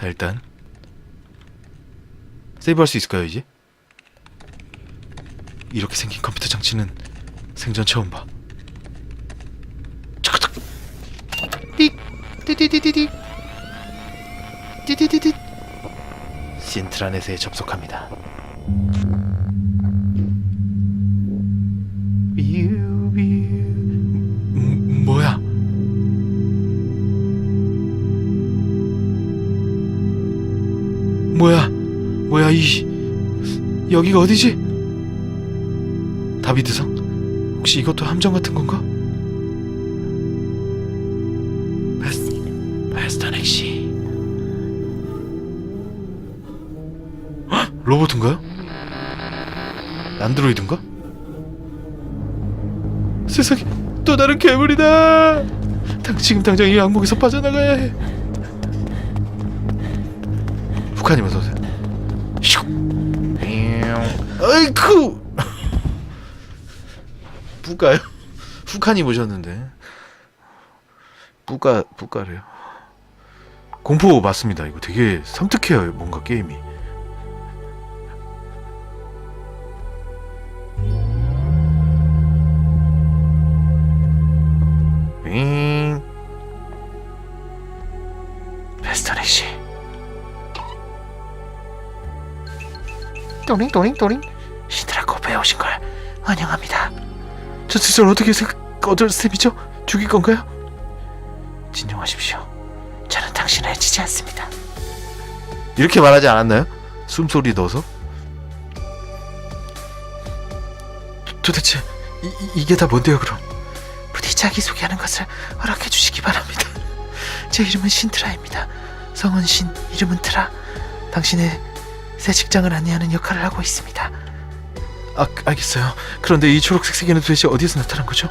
자 일단 세이브할 수 있을까요 이제? 이렇게 생긴 컴퓨터 장치는 생전 처음 봐. 차카닥. 띡 띠디디디디 띠디디디 신트라넷에 접속합니다. 야 이 여기가 어디지? 다비드성? 혹시 이것도 함정 같은 건가? 베스 베스턴 엑시 헉! 로봇인가요? 안드로이드인가? 세상에 또 다른 괴물이다. 당, 지금 당장 이 악몽에서 빠져나가야 해. 북한님 어서 오세요. 아이쿠. 뿌가요? 북한이 오셨는데. 뿌가 뿌가래요. 공포 맞습니다. 이거 되게 섬뜩해요. 뭔가 게임이. 윙. 베스터넥 씨. 또링 또링 또링. 시드라코프에 오신 걸 환영합니다. 저 진짜 어떻게 생 어쩔 셈이죠? 죽일 건가요? 진정하십시오. 저는 당신을 해치지 않습니다. 이렇게 말하지 않았나요? 숨소리 넣어서? 도, 도대체 이, 이- 이게 다 뭔데요 그럼? 부디 자기소개하는 것을 허락해 주시기 바랍니다. 제 이름은 신트라입니다. 성은 신, 이름은 트라. 당신의 새 직장을 안내하는 역할을 하고 있습니다. 아, 알겠어요. 그런데 이 초록색 세계는 도대체 어디서 나타난 거죠?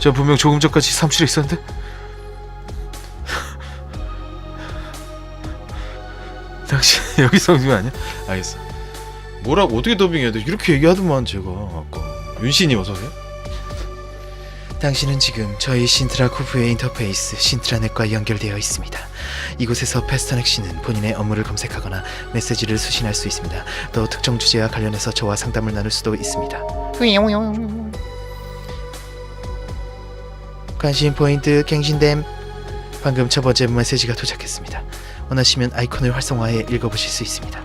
저 분명 조금 전까지 사무실에 있었는데. 당신 여기 성중 아니야? 알겠어. 뭐라고 어떻게 더빙해야 돼? 이렇게 얘기하더만 제가 아까 윤신이 어서 오세요. 당신은 지금 저희 신트라코프의 인터페이스 신트라넷과 연결되어 있습니다. 이곳에서 페스터넥 씨는 본인의 업무를 검색하거나 메시지를 수신할 수 있습니다. 또 특정 주제와 관련해서 저와 상담을 나눌 수도 있습니다. 관심 포인트 갱신됨. 방금 첫 번째 메시지가 도착했습니다. 원하시면 아이콘을 활성화해 읽어보실 수 있습니다.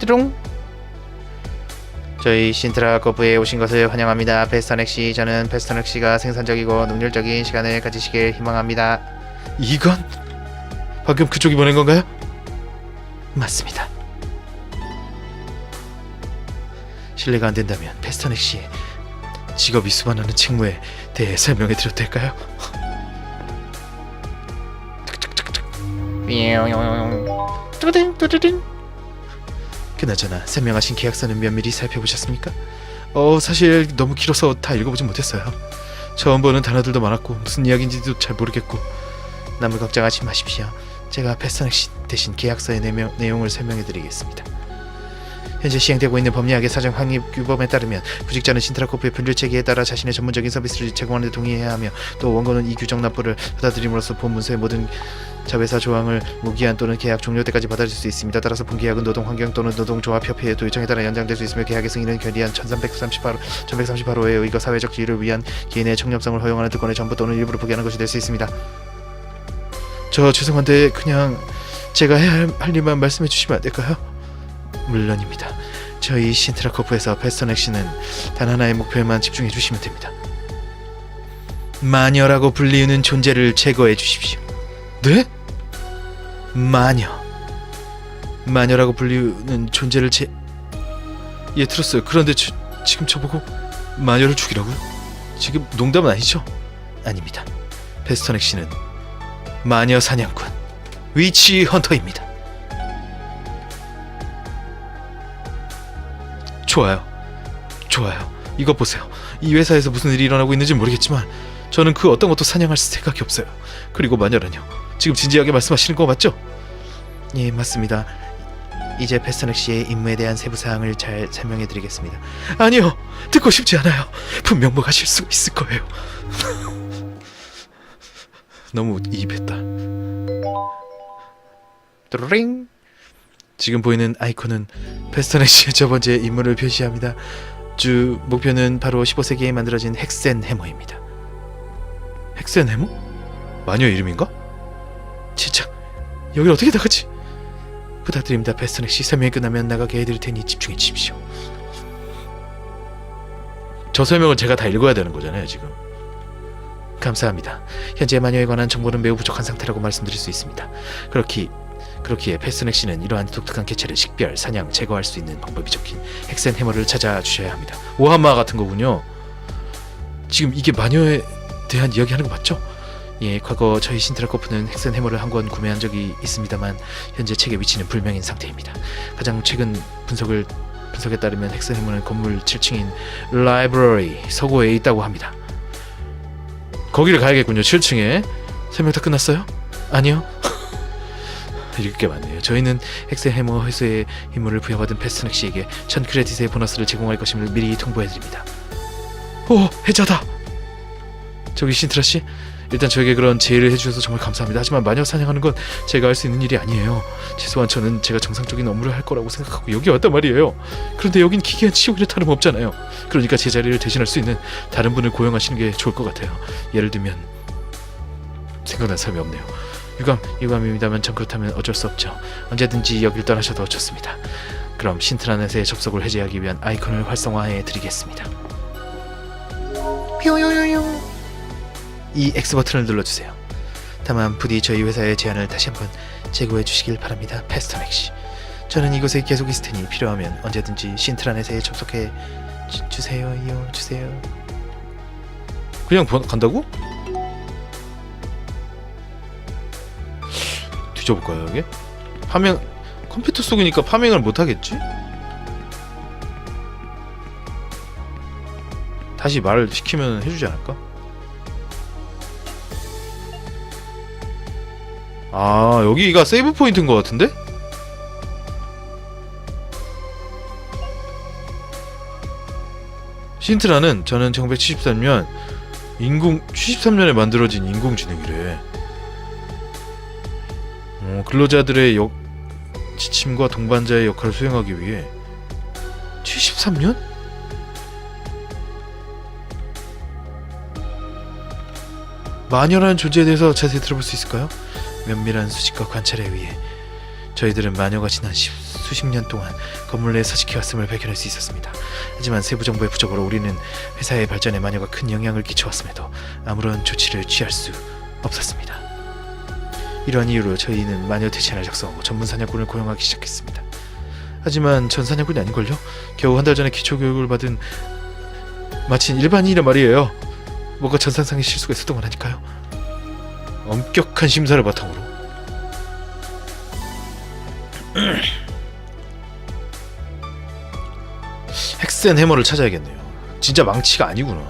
뚜룽. 저희 신트라코프에 오신 것을 환영합니다. 페스터넥 씨, 저는 페스터넥 씨가 생산적이고 능률적인 시간을 가지시길 희망합니다. 이건 방금 그쪽이 보낸 건가요? 맞습니다. 실례가 안 된다면 페스터넥 씨의 직업 이 수반하는 직무에 대해 설명해 드려도 될까요? 뚜딩 뚜딩 그나저나 설명하신 계약서는 면밀히 살펴보셨습니까? 어 사실 너무 길어서 다 읽어보진 못했어요. 처음 보는 단어들도 많았고 무슨 이야기인지도 잘 모르겠고 남을 걱정하지 마십시오. 제가 패스터넥 씨 대신 계약서의 내용, 내용을 설명해드리겠습니다. 현재 시행되고 있는 법리학의 사정 확립 규범에 따르면 구직자는 신트라코프의 분류 체계에 따라 자신의 전문적인 서비스를 제공하는 데 동의해야 하며 또 원고는 이 규정 납부를 받아들임으로써 본 문서의 모든 자회사 조항을 무기한 또는 계약 종료 때까지 받아줄 수 있습니다. 따라서 본 계약은 노동환경 또는 노동조합협회의 요청에 따라 연장될 수 있으며 계약의 승인은 결의안 1338, 1138호에 의거 사회적 지위를 위한 개인의 청렴성을 허용하는 특권의 전부 또는 일부를 포기하는 것이 될 수 있습니다. 저 죄송한데 그냥 제가 해야 할, 할 일만 말씀해 주시면 안 될까요? 물론입니다. 저희 신트라코프에서 패스터넥 씨는 단 하나의 목표에만 집중해 주시면 됩니다. 마녀라고 불리우는 존재를 제거해 주십시오. 네? 마녀. 마녀라고 불리우는 존재를 제... 예 들었어요. 그런데 저, 지금 저보고 마녀를 죽이라고요? 지금 농담은 아니죠? 아닙니다. 패스터넥 씨는 마녀 사냥꾼 위치 헌터입니다. 좋아요. 좋아요. 이것 보세요. 이 회사에서 무슨 일이 일어나고 있는지 모르겠지만 저는 그 어떤 것도 사냥할 생각이 없어요. 그리고 마녀라뇨. 지금 진지하게 말씀하시는 거 맞죠? 예, 맞습니다. 이제 패스터넥 씨의 임무에 대한 세부 사항을 잘 설명해 드리겠습니다. 아니요. 듣고 싶지 않아요. 분명 뭐가 실수가 있을 거예요. 너무 이입했다. 뚜루링. 지금 보이는 아이콘은 페스터네시의 저 번째 임무를 표시합니다. 주 목표는 바로 15세기에 만들어진 헥센 해머입니다. 헥센 해머? 마녀 이름인가? 진짜 여길 어떻게 나가지? 부탁드립니다, 페스터넥시. 설명이 끝나면 나가게 해드릴 테니 집중해 주십시오. 저 설명을 제가 다 읽어야 되는 거잖아요, 지금. 감사합니다. 현재 마녀에 관한 정보는 매우 부족한 상태라고 말씀드릴 수 있습니다. 그렇기 그렇기에 페스넥 씨는 이러한 독특한 개체를 식별, 사냥, 제거할 수 있는 방법이 적힌 헥센 해머를 찾아주셔야 합니다. 오하마 같은 거군요. 지금 이게 마녀에 대한 이야기하는 거 맞죠? 예, 과거 저희 신트라코프는 헥센 해머를 한 권 구매한 적이 있습니다만 현재 책의 위치는 불명인 상태입니다. 가장 최근 분석을 분석에 따르면 헥센 해머는 건물 7층인 라이브러리 서고에 있다고 합니다. 거기를 가야겠군요. 7층에 설명 다 끝났어요? 아니요. 읽을 게 많네요. 저희는 헥센 해머 회수의 임무를 부여받은 패스넥 씨에게 천 크레딧의 보너스를 제공할 것임을 미리 통보해드립니다. 오, 해자다. 저기 신트라 씨, 일단 저에게 그런 제의를 해주셔서 정말 감사합니다. 하지만 마녀 사냥하는 건 제가 할 수 있는 일이 아니에요. 최소한 저는 제가 정상적인 업무를 할 거라고 생각하고 여기 왔단 말이에요. 그런데 여긴 기괴한 치욕이나 다름없잖아요. 그러니까 제 자리를 대신할 수 있는 다른 분을 고용하시는 게 좋을 것 같아요. 예를 들면 생각난 사람이 없네요. 유감, 유감입니다만 전 그렇다면 어쩔 수 없죠. 언제든지 여길 떠나셔도 좋습니다. 그럼 신트라넷의 접속을 해제하기 위한 아이콘을 활성화해 드리겠습니다. 뾰요요요. 이 X 버튼을 눌러주세요. 다만 부디 저희 회사의 제안을 다시 한번 재고해 주시길 바랍니다. 패스터넥 씨. 저는 이곳에 계속 있을 테니 필요하면 언제든지 신트라넷에 접속해 주, 주세요요 주세요. 그냥 번, 간다고? 뒤져볼까요 여기? 파밍 컴퓨터 속이니까 파밍을 못 하겠지? 다시 말을 시키면 해주지 않을까? 아 여기가 세이브 포인트인 것 같은데? 신트라는 저는 1973년 인공 73년에 만들어진 인공지능이래. 어, 근로자들의 역, 지침과 동반자의 역할을 수행하기 위해 73년? 마녀라는 존재에 대해서 자세히 들어볼 수 있을까요? 면밀한 수집과 관찰에 의해 저희들은 마녀가 지난 십, 수십 년 동안 건물 내에 서식해왔음을 발견할 수 있었습니다. 하지만 세부 정보의 부족으로 우리는 회사의 발전에 마녀가 큰 영향을 끼쳐왔음에도 아무런 조치를 취할 수 없었습니다. 이러한 이유로 저희는 마녀 대체를 작성하고 전문 사냥꾼을 고용하기 시작했습니다. 하지만 전 사냥꾼이 아닌걸요? 겨우 한 달 전에 기초 교육을 받은 마친 일반인이란 말이에요. 뭔가 전산상의 실수가 있었던 건 아닐까요? 엄격한 심사를 바탕으로 헥센 해머를 찾아야겠네요. 진짜 망치가 아니구나.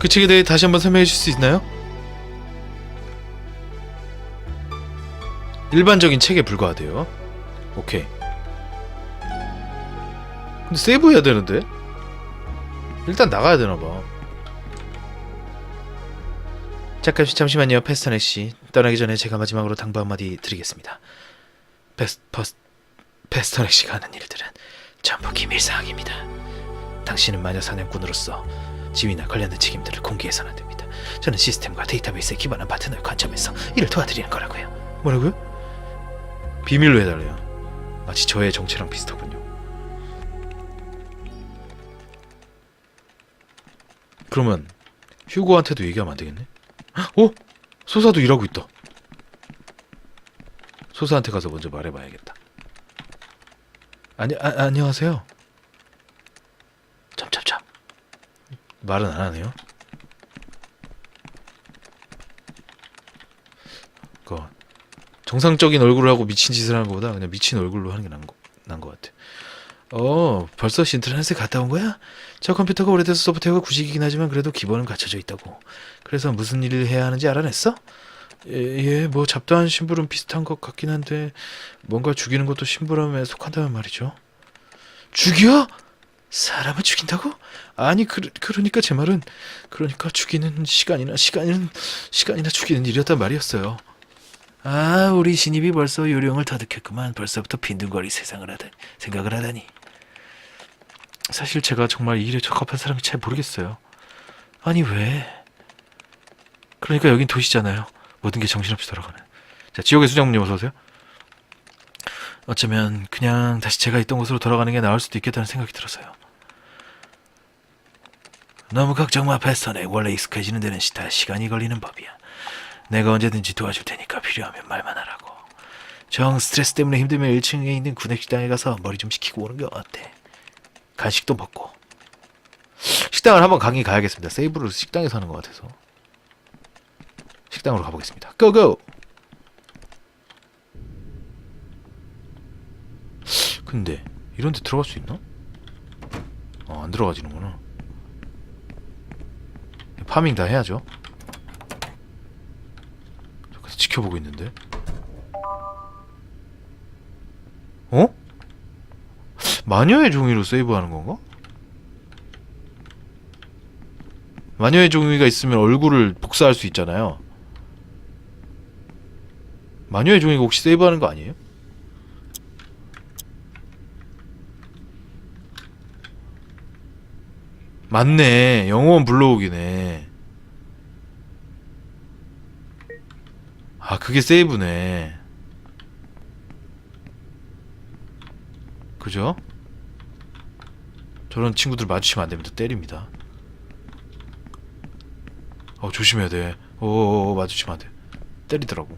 그 책에 대해 다시 한번 설명해 주실 수 있나요? 일반적인 책에 불과하대요. 오케이. 근데 세이브 해야 되는데? 일단 나가야 되나 봐. 잠깐 잠시만요, 페스터넥 씨. 떠나기 전에 제가 마지막으로 당부 한마디 드리겠습니다. 페스 퍼스 페스터넥 씨가 하는 일들은 전부 기밀 사항입니다. 당신은 마녀 사냥꾼으로서 지위나 관련된 책임들을 공개해서는 안 됩니다. 저는 시스템과 데이터베이스에 기반한 파트너를 관점에서 이를 도와드리는 거라고요. 뭐라고요? 비밀로 해달래요. 마치 저의 정체랑 비슷하군요. 그러면 휴고한테도 얘기하면 안 되겠네? 어? 소사도 일하고 있다. 소사한테 가서 먼저 말해봐야겠다. 아니 아, 안녕하세요. 점점점 말은 안 하네요. 그 정상적인 얼굴을 하고 미친 짓을 하는 것보다 그냥 미친 얼굴로 하는 게 나은 거, 나은 것 같아. 어, 벌써 신트라넷에 갔다 온 거야? 저 컴퓨터가 오래돼서 소프트웨어가 구식이긴 하지만 그래도 기본은 갖춰져 있다고. 그래서 무슨 일을 해야 하는지 알아냈어? 예, 예, 뭐 잡다한 심부름 비슷한 것 같긴 한데 뭔가 죽이는 것도 심부름에 속한다면 말이죠. 죽여? 사람을 죽인다고? 아니 그, 그러니까 제 말은 그러니까 죽이는 시간이나 시간은 시간이나 죽이는 일이었단 말이었어요. 아 우리 신입이 벌써 요령을 터득했구만. 벌써부터 빈둥거리 세상을 하다 생각을 하다니. 사실 제가 정말 이 일에 적합한 사람이 잘 모르겠어요. 아니 왜? 그러니까 여긴 도시잖아요. 모든 게 정신없이 돌아가는. 자 지옥의 수장님 어서 오세요. 어쩌면 그냥 다시 제가 있던 곳으로 돌아가는 게 나을 수도 있겠다는 생각이 들어서요. 너무 걱정 마, 패스턴에 원래 익숙해지는 데는 시- 다 시간이 걸리는 법이야. 내가 언제든지 도와줄 테니까 필요하면 말만 하라고. 정 스트레스 때문에 힘들면 1층에 있는 구내식당에 가서 머리 좀 식히고 오는 게 어때? 간식도 먹고. 식당을 한번 가긴 가야겠습니다. 세이브를 식당에서 하는 것 같아서. 식당으로 가보겠습니다. 고고! 근데 이런 데 들어갈 수 있나? 어, 안 들어가지는구나. 파밍 다 해야죠. 잠깐 지켜보고 있는데. 어? 마녀의 종이로 세이브하는 건가? 마녀의 종이가 있으면 얼굴을 복사할 수 있잖아요. 마녀의 종이가 혹시 세이브하는 거 아니에요? 맞네. 영원 불러오기네. 아, 그게 세이브네. 그죠? 저런 친구들 마주치면 안 됩니다. 때립니다. 어, 조심해야 돼. 어, 마주치면 안 돼. 때리더라고.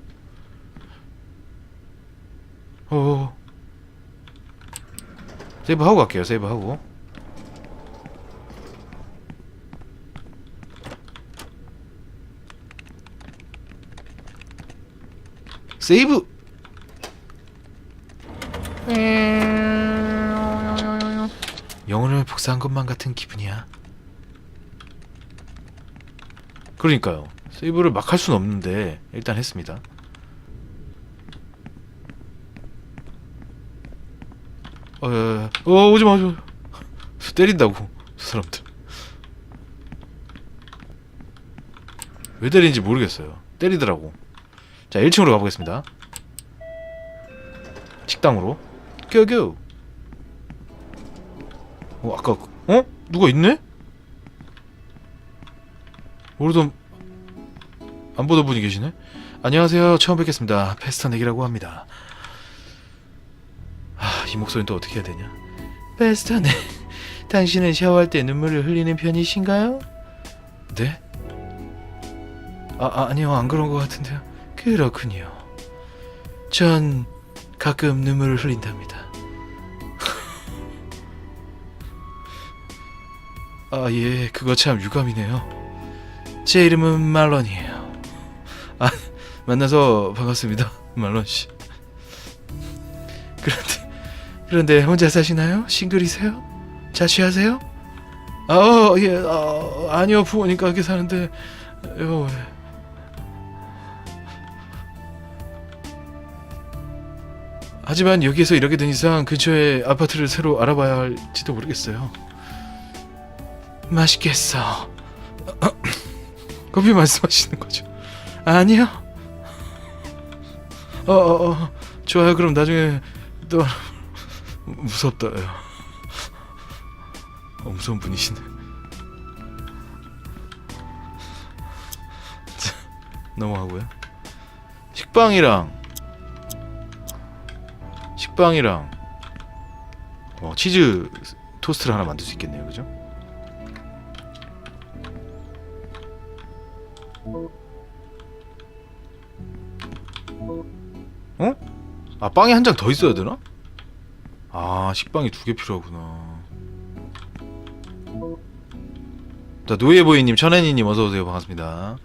어. 세이브 하고 갈게요. 세이브 하고. 세이브. 영혼을 복사한 것만 같은 기분이야. 그러니까요. 세이브를 막할 수는 없는데 일단 했습니다. 어, 어, 어 오지 마, 오지 마. 때린다고 저 사람들. 왜 때리는지 모르겠어요. 때리더라고. 자, 1층으로 가보겠습니다. 식당으로. 껴겨. 어, 아까 그- 어? 누가 있네? 모르던 안 보던 분이 계시네. 안녕하세요. 처음 뵙겠습니다. 페스터넥이라고 합니다. 아, 이 목소리는 또 어떻게 해야 되냐? 페스터넥. 당신은 샤워할 때 눈물을 흘리는 편이신가요? 네? 아, 아 아니요. 안 그런 것 같은데요. 그렇군요. 전 가끔 눈물을 흘린답니다. 아, 예, 그거 참 유감이네요. 제 이름은 말런이에요. 아, 만나서 반갑습니다, 말런 씨. 그런데, 그런데 혼자 사시나요? 싱글이세요? 자취하세요? 아, 어, 예, 아, 아니요, 부모님과 함께 사는데, 요, 예. 하지만 여기에서 이렇게 된 이상 근처에 아파트를 새로 알아봐야 할지도 모르겠어요. 맛있겠어. 커피 말씀하시는 거죠? 아니요. 어, 어, 어, 좋아요. 그럼 나중에 또 무섭다요. 어, 무서운 분이시네. 자, 넘어가고요. 식빵이랑 식빵이랑 어, 치즈 토스트를 하나 만들 수 있겠네요, 그죠? 어? 아 빵이 한 장 더 있어야 되나? 아 식빵이 두 개 필요하구나. 자 노예보이님, 천혜니님 어서 오세요 반갑습니다.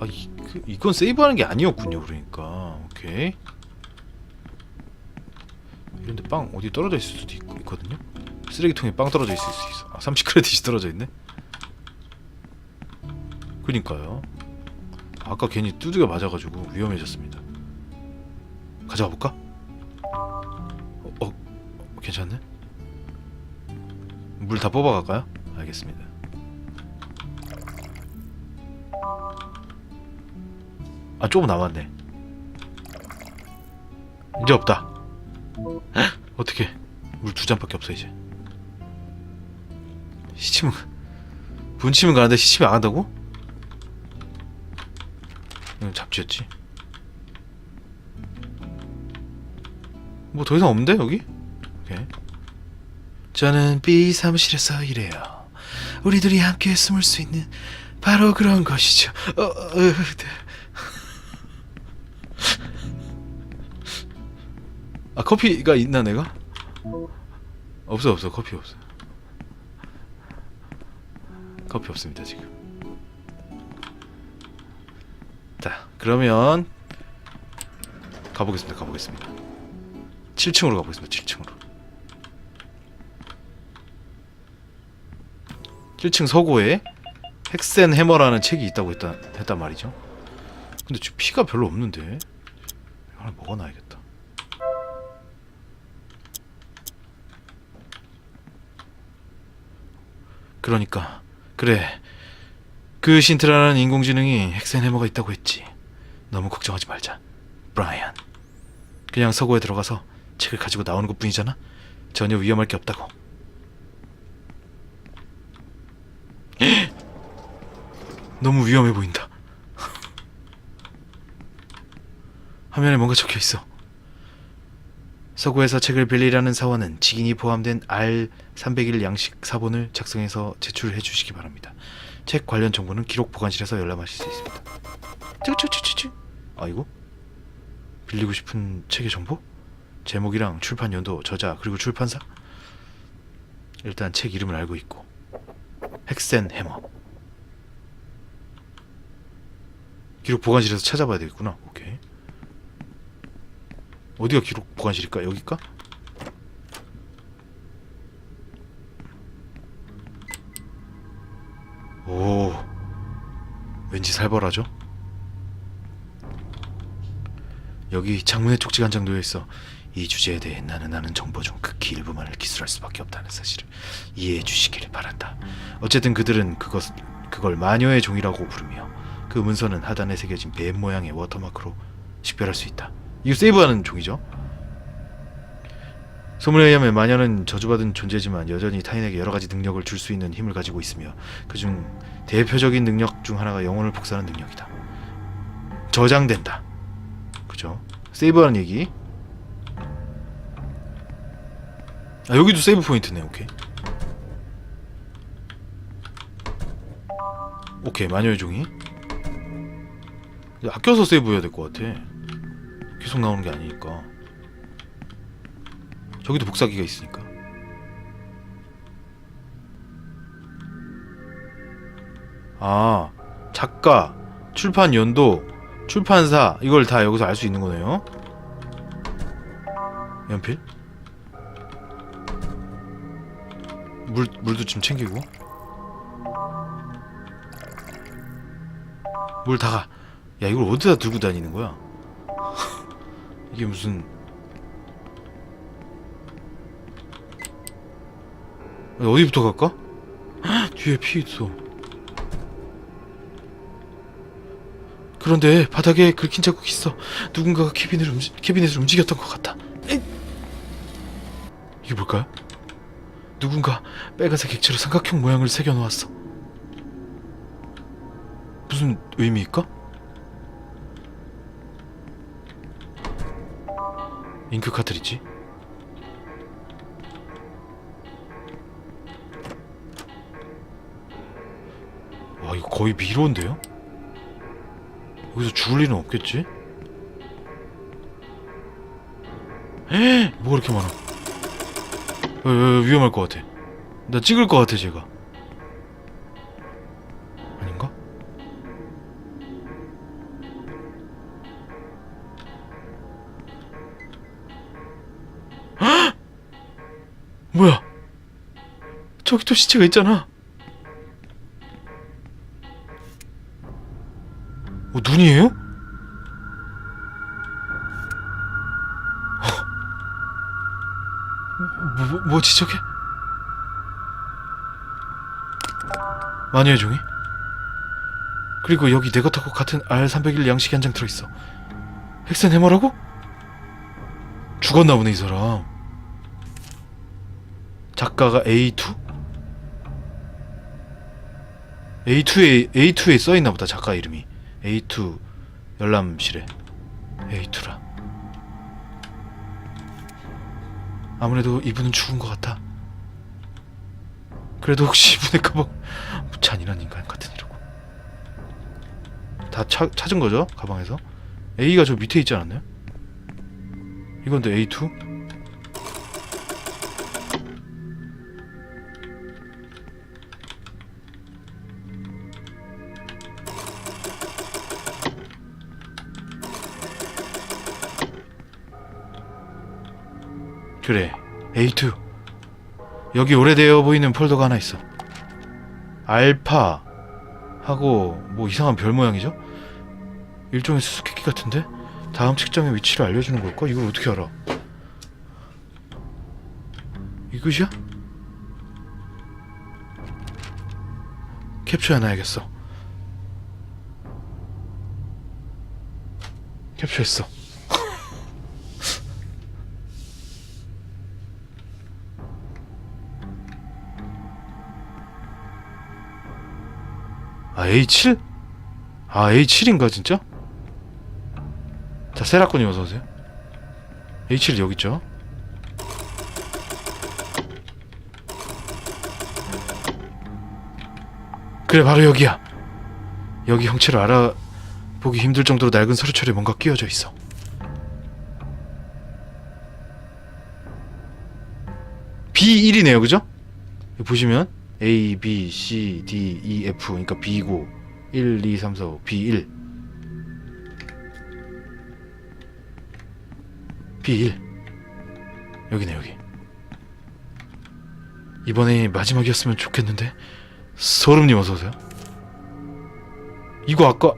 아 이, 그, 이건 세이브하는 게 아니었군요 그러니까 오케이. 이런데 빵 어디 떨어져 있을 수도 있, 있거든요. 쓰레기통에 빵 떨어져 있을 수 있어. 아 30크레딧이 떨어져 있네. 그니까요. 아까 괜히 두드겨 맞아가지고 위험해졌습니다. 가져가 볼까? 어, 어, 괜찮네. 물 다 뽑아갈까요? 알겠습니다. 아 조금 남았네. 이제 없다. 헉, 어떻게? 물 두 잔밖에 없어 이제. 시침은 분침은 가는데 시침이 안 간다고? 이건 잡지였지. 뭐 더 이상 없는데 여기? 오케이. 저는 B 사무실에서 일해요. 우리들이 함께 숨을 수 있는 바로 그런 것이죠. 어, 어, 네. 커피가 있나 내가? 없어 없어 커피 없어. 커피 없습니다 지금. 자 그러면 가보겠습니다 가보겠습니다. 7층으로 가보겠습니다 7층으로. 1층 서고에 헥센 해머라는 책이 있다고 했다, 했단 말이죠. 근데 지금 피가 별로 없는데 하나 먹어놔야겠다. 그러니까 그래 그 신트라는 인공지능이 헥센 해머가 있다고 했지. 너무 걱정하지 말자, 브라이언. 그냥 서고에 들어가서 책을 가지고 나오는 것 뿐이잖아. 전혀 위험할 게 없다고. 너무 위험해 보인다. 화면에 뭔가 적혀 있어. 서구에서 책을 빌리라는 사원은 직인이 포함된 R301 양식 사본을 작성해서 제출해 주시기 바랍니다. 책 관련 정보는 기록 보관실에서 열람하실 수 있습니다. 쭈쭈쭈쭈쭈. 아이고. 빌리고 싶은 책의 정보? 제목이랑 출판 연도, 저자, 그리고 출판사? 일단 책 이름을 알고 있고. 헥센 해머. 기록 보관실에서 찾아봐야 되겠구나. 오케이. 어디가 기록 보관실일까? 여기일까? 오, 왠지 살벌하죠? 여기 장문의 쪽지가 한 장 놓여 있어. 이 주제에 대해 나는 아는 정보 중 극히 일부만을 기술할 수밖에 없다는 사실을 이해해 주시기를 바란다. 어쨌든 그들은 그것 그걸 마녀의 종이라고 부르며 그 문서는 하단에 새겨진 뱀 모양의 워터마크로 식별할 수 있다. 이거 세이브하는 종이죠. 소문에 의하면 마녀는 저주받은 존재지만 여전히 타인에게 여러 가지 능력을 줄 수 있는 힘을 가지고 있으며 그중 대표적인 능력 중 하나가 영혼을 복사하는 능력이다. 저장된다. 그죠? 세이브하는 얘기. 아 여기도 세이브 포인트네. 오케이. 오케이 마녀의 종이. 아껴서 세이브해야 될 것 같아. 계속 나오는 게 아니니까. 저기도 복사기가 있으니까. 아, 작가, 출판 연도, 출판사 이걸 다 여기서 알 수 있는 거네요. 연필? 물 물도 좀 챙기고. 물 다가. 야 이걸 어디다 들고 다니는 거야? 이게 무슨 어디부터 갈까? 헉, 뒤에 피 있어. 그런데 바닥에 긁힌 자국 있어. 누군가가 캐비넷을 움직 캐비넷을 움직였던 것 같다. 에잇! 이게 뭘까요? 누군가 빨간색 액체로 삼각형 모양을 새겨 놓았어. 무슨 의미일까? 잉크 카트리지? 와 이거 거의 미로인데요? 여기서 죽을 일은 없겠지? 에 뭐가 이렇게 많아? 에, 에, 위험할 것 같아. 나 찍을 것 같아 제가. 뭐야? 저기 또 시체가 있잖아. 어, 눈이에요? 뭐, 뭐, 뭐지 저게? 마녀의 종이? 그리고 여기 내 것하고 같은 R301 양식이 한 장 들어있어 헥센 해머라고? 죽었나 보네 이 사람 작가가 A2? A2에 A2에 써 있나 보다 작가 이름이 A2 열람실에 A2라 아무래도 이분은 죽은 것 같아 그래도 혹시 이분의 가방 뭐 잔인한 인간 같은 이러고 다 차, 찾은 거죠 가방에서 A가 저 밑에 있지 않았나요? 이건데 A2? A2 여기 오래되어 보이는 폴더가 하나 있어 알파 하고 뭐 이상한 별 모양이죠? 일종의 수수께끼 같은데? 다음 책장의 위치를 알려주는 걸까? 이걸 어떻게 알아? 이것이야? 캡처해놔야겠어 캡처했어 A7? 아 A7인가 진짜? 자 세라꾼이 어서오세요 A7 여기 있죠 그래 바로 여기야 여기 형체를 알아보기 힘들 정도로 낡은 서류철에 뭔가 끼워져 있어 B1이네요 그죠? 보시면 A, B, C, D, E, F 그러니까 B고. 1, 2, 3, 4, 5 B1 B1 여기네 여기. 이번에 마지막이었으면 좋겠는데? 소름님 어서오세요. 이거 아까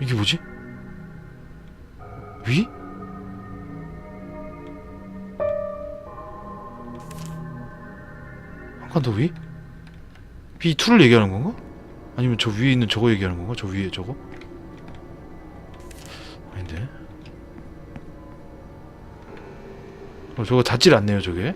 이게 뭐지? 위? 더 위? B2를 얘기하는 건가? 아니면 저 위에 있는 저거 얘기하는 건가? 저 위에 저거? 아닌데 어, 저거 닿질 않네요 저게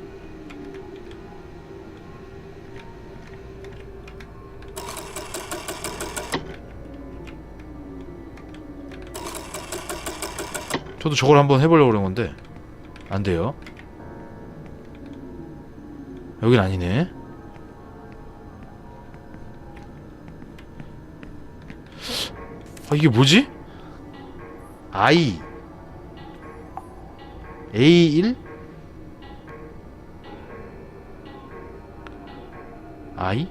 저도 저걸 한번 해보려고 그런 건데 안 돼요 여긴 아니네 아 이게 뭐지? I A1 I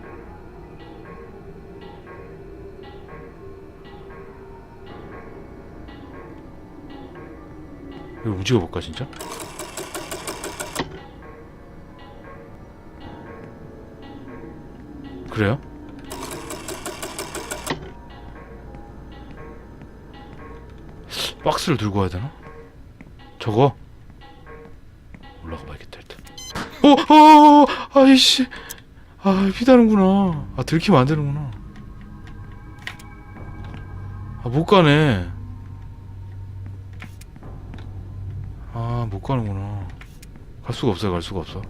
이거 움직여 볼까 진짜? 그래요? 박스를 들고 와야 되나? 저거? 올라가 봐야겠다 일단 어! 어! 아이씨 아 피다는구나 아 들키면 안 되는구나 아 못 가네 아 못 가는구나 갈 수가 없어요 갈 수가 없어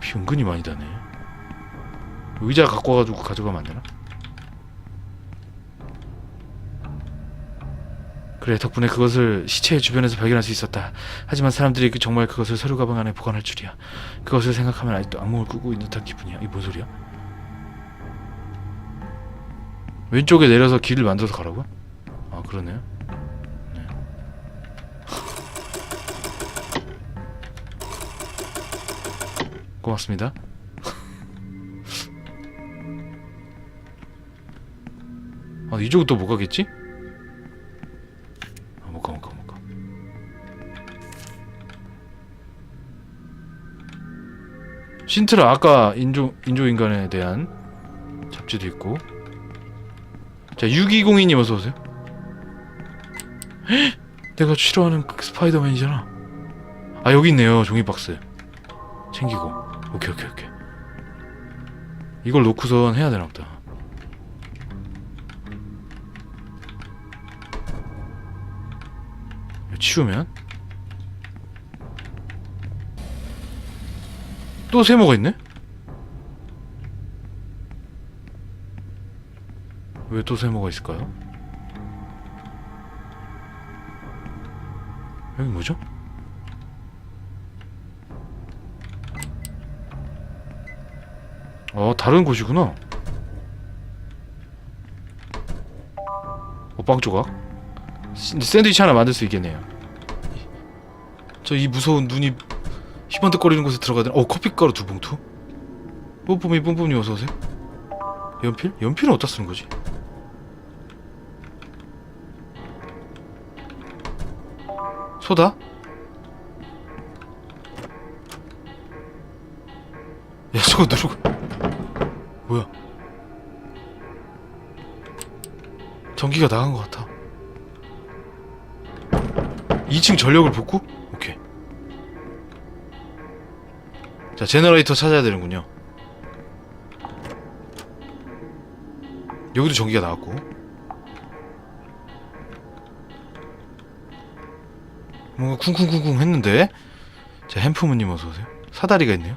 비 은근히 많이 다네 의자 갖고 와가지고 가져가면 안 되나? 그래 덕분에 그것을 시체의 주변에서 발견할 수 있었다. 하지만 사람들이 그- 정말 그것을 서류 가방 안에 보관할 줄이야. 그것을 생각하면 아직도 악몽을 꾸고 있는 듯한 기분이야. 이 뭔 소리야? 왼쪽에 내려서 길을 만들어서 가라고요? 아 그러네요. 네. 고맙습니다. 아 이쪽은 또 못 가겠지? 아, 못 가, 못 가, 못 가. 신트라 아까 인조 인조 인간에 대한 잡지도 있고 자 6202님 어서 오세요. 헉! 내가 싫어하는 그 스파이더맨이잖아. 아 여기 있네요 종이 박스. 챙기고. 오케이 오케이 오케이. 이걸 놓고선 해야 되나 보다. 치우면 또 세모가 있네? 왜 또 세모가 있을까요? 여기 뭐죠? 어 다른 곳이구나 어, 빵 조각 시- 샌드위치 하나 만들 수 있겠네요 저 이 무서운 눈이 희번뜩거리는 곳에 들어가야 되나? 어 커피가루 두 봉투? 뿜뿜이 뿜뿜이 어서오세요 연필? 연필은 어디다 쓰는 거지? 소다? 야 저거 누르고 뭐야 전기가 나간 것 같아 2층 전력을 붓고? 자 제너레이터 찾아야 되는군요. 여기도 전기가 나왔고. 뭔가 쿵쿵쿵쿵 했는데? 자 햄프무님 어서오세요. 사다리가 있네요.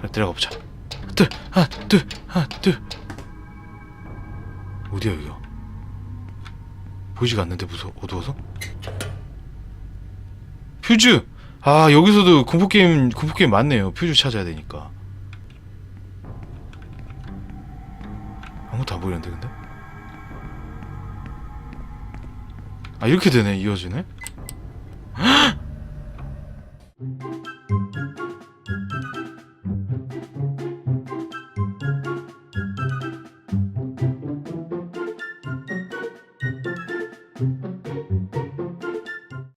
아 내려가 보자. 둘 하나 둘 하나 둘 어디야 여기가? 보이지가 않는데 무서워. 어두워서 퓨즈. 아 여기서도 공포게임 공포게임 많네요. 퓨즈 찾아야 되니까. 아무것도 안 보이는데 근데? 아 이렇게 되네 이어지네